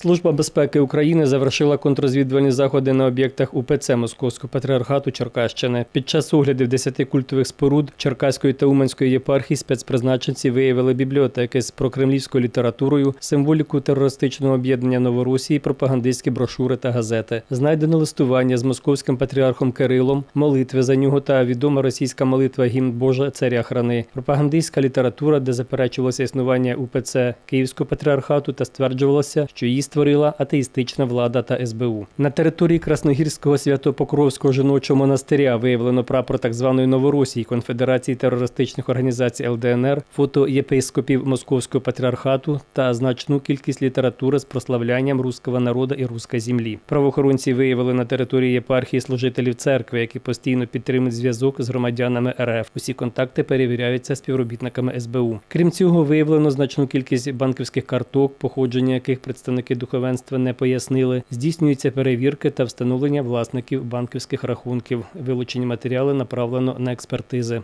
Служба безпеки України завершила контррозвідувальні заходи на об'єктах УПЦ Московського патріархату Черкащини. Під час оглядів 10 культових споруд Черкаської та Уманської єпархії спецпризначенці виявили бібліотеки з прокремлівською літературою, символіку терористичного об'єднання Новоросії, пропагандистські брошури та газети. Знайдено листування з московським патріархом Кирилом, молитви за нього та відома російська молитва гімн Боже царя храни, пропагандистська література, де заперечувалося існування УПЦ Київського патріархату та стверджувалося, що її створила атеїстична влада та СБУ. На території Красногірського Свято-Покровського жіночого монастиря виявлено прапор так званої Новоросії Конфедерації терористичних організацій ЛДНР, фото єпископів Московського патріархату та значну кількість літератури з прославлянням руського народу і руської землі. Правоохоронці виявили на території єпархії служителів церкви, які постійно підтримують зв'язок з громадянами РФ. Усі контакти перевіряються співробітниками СБУ. Крім цього, виявлено значну кількість банківських карток, походження яких представники духовенства не пояснили. Здійснюються перевірки та встановлення власників банківських рахунків. Вилучені матеріали направлено на експертизи.